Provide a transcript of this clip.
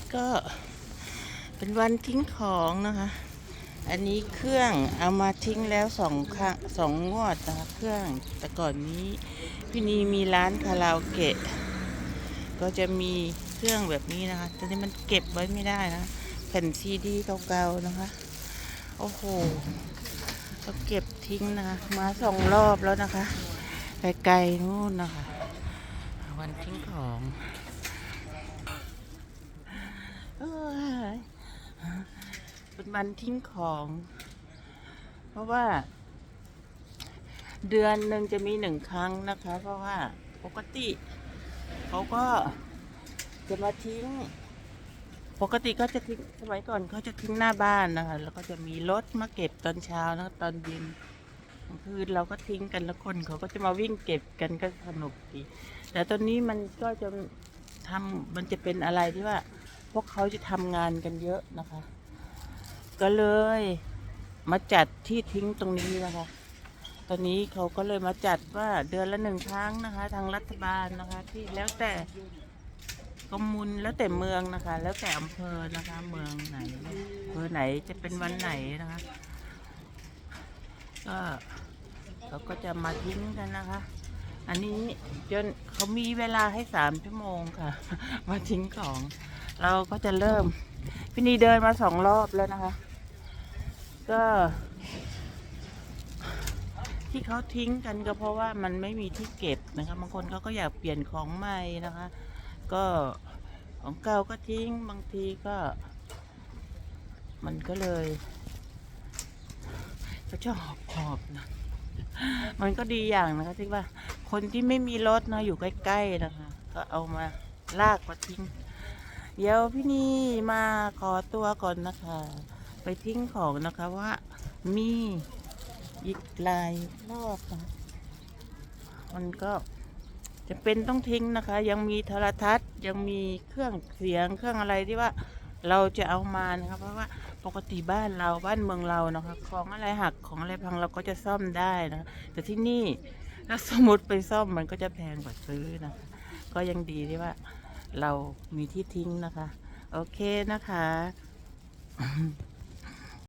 ี้ก็เป็นวันทิ้งของนะคะ อันนี้เครื่องเอามาทิ้งแล้วสองครั้งสองงวดนะคะเครื่อง แต่ก่อนนี้พี่นีมีร้านคาราโอเกะ ก็จะมีเครื่องแบบนี้นะคะแต่นี้มันเก็บไว้ไม่ได้นะ แผ่นซีดีเก่าๆนะคะ โอ้โหก็เก็บทิ้งนะคะ มาสองรอบแล้วนะคะ ไกลๆนู่นนะคะ วันทิ้งของ เป็นวันทิ้งของ เพราะว่า เดือนหนึ่งจะมีหนึ่งครั้งนะคะ เพราะว่าปกติ เขาก็จะมาทิ้ง ปกติก็จะทิ้งสมัยก่อนเขาจะทิ้งหน้าบ้านนะคะ แล้วก็จะมีรถมาเก็บตอนเช้าแล้วตอนเย็นคืนเราก็ทิ้งกันแล้วคนเขาก็จะมาวิ่งเก็บกันก็สนุกดี แต่ตอนนี้มันก็จะทำมันจะเป็นอะไรที่ว่า พวกเขาจะทำงานกันเยอะนะคะ ก็เลยมาจัดที่ทิ้งตรงนี้นะคะ ตอนนี้เขาก็เลยมาจัดว่าเดือนละหนึ่งครั้งนะคะ ทางรัฐบาลนะคะ ที่แล้วแต่กมุลแล้วแต่เมืองนะคะ แล้วแต่อำเภอนะคะ เมืองไหนอำเภอไหนจะเป็นวันไหนนะคะ ก็เขาก็จะมาทิ้งกันนะคะ อันนี้จนเขามีเวลาให้สามชั่วโมงค่ะ มาทิ้งของ เราก็จะเริ่ม พี่นีเดินมาสองรอบแล้วนะคะ ก็ ที่เขาทิ้งกันก็เพราะว่ามันไม่มีที่เก็บนะคะบางคนเขาก็อยากเปลี่ยนของใหม่นะคะ ก็ของเก่าก็ทิ้งบางทีก็ มันก็เลยก็จะหอบหอบๆนะมันก็ดีอย่างนะคะที่ว่า คนที่ไม่มีรถนะอยู่ใกล้ๆนะคะ ก็เอามาลากมาทิ้ง เดี๋ยวพี่นี่มาขอตัวก่อนนะคะ ไปทิ้งของนะคะว่ามีอีกหลายรอบนะมันก็จะเป็นต้องทิ้งนะคะ ยังมีโทรทัศน์ยังมีเครื่องเสียงเครื่องอะไรที่ว่าเราจะเอามานะคะเพราะว่าปกติบ้านเราบ้านเมืองเรานะคะของอะไรหักของอะไรพังเราก็จะซ่อมได้นะแต่ที่นี่ถ้าสมมติไปซ่อมมันก็จะแพงกว่าซื้อนะคะก็ยังดีที่ว่า เรามีที่ทิ้งนะคะ โอเคนะคะ